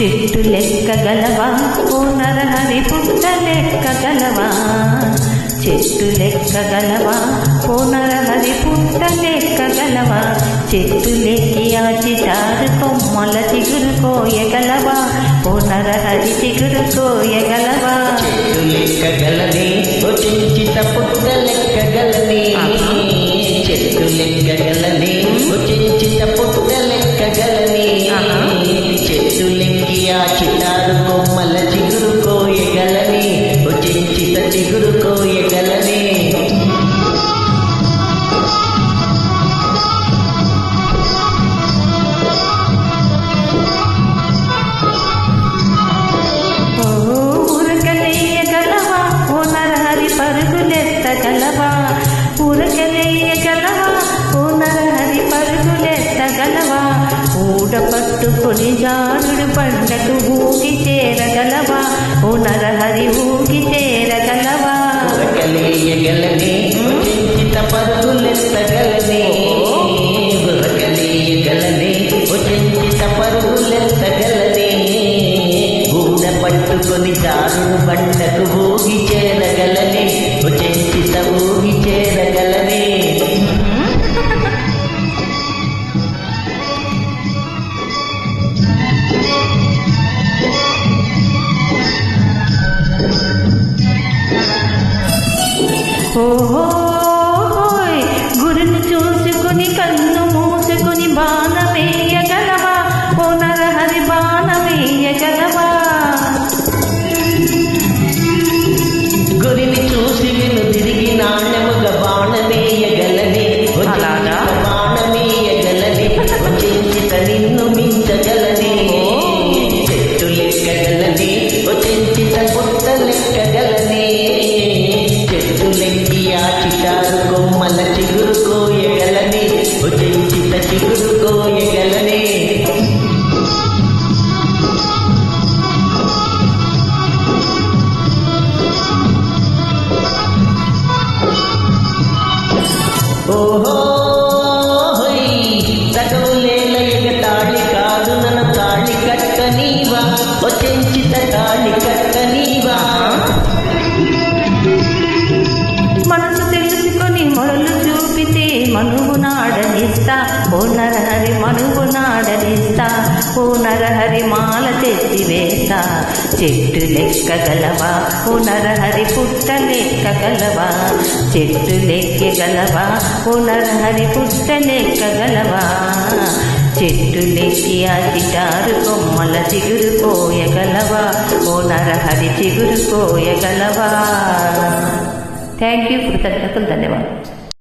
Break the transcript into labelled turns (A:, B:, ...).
A: చెట్టు లెక్కగలవా ఓ నరహరి పుట్ట లెక్కగలవా చెట్టు లెక్కగలవా ఓ నరహరి పుట్ట లెక్కగలవా చెట్టు లెక్కి ఆచితారు కొమ్మల చిగురు కోయగలవా ఓ నరహరి చిగురు కోయగలవా
B: చెట్టు లెక్కగలనే ఓ చించిత పుట్ట లెక్కగలనే. చెట్టు లెక్కగలనే ఓ చించిత పుట్ట లెక్కగలనే కొమ్మల చిగురు కోయగలనే ఓ చించిత చిగురు కోయగలనే
A: పరుగులెత్తగలవా ఊరకలేయగలవా? ఓ నరహరి పరుగులెత్తగలవా ఊడ పట్టుకుని జానుడు పండకు ఊగి చేరగలవా? ఓ నరహరి ఊగి చేరగలవా?
B: బురకలేయగలనే ఓ పరుగులెత్తగలనే. బురకలేయగలనే ఓ పరుగులెత్తగలనే. గూడ పట్టుకొని దారుడు బండకు ఊగి చేరగలనే ఓ ఊగి చేరగలనే.
A: ఓహో గురిని చూసుకుని కన్ను మూసుకుని బాణమేయగలవా ఓ నరహరి బాణమేయగలవా
B: గురిని చూసి విను తిరిగి నాణ్యముగా బాణమేయగలనే
A: అలాగా?
B: బాణమేయగలనే చించిత నిన్ను మించగలనే చెట్టు లెక్కగలనే ఓ చించిత పుట్ట చిటారు కొమ్మల చిగురు కోయగలనే ఓ చిగురు కోయగలనే ఓహో హోయ్, తగవులేల ఎగతాళి కాదు నన్ను తాళి కట్టనీవా? వచ్చెంచిత తాళి
A: కట్ట మనువు నాడనిస్తా. ఓ నరహరి మనువు నాడనిస్తా. ఓ నరహరి మాల తెచ్చి వేస్తా. చెట్టు లెక్క గలవా? ఓ నరహరి పుట్ట లెక్క గలవా? చెట్టు లెక్క గలవా? ఓ నరహరి పుట్ట లెక్క గలవా? చెట్టు లెక్కి అతిటారు కొమ్మల చిగురు కోయగలవా ఓ నరహరి చిగురు కోయగలవా థ్యాంక్ యూ కృతజ్ఞతలు ధన్యవాదాలు.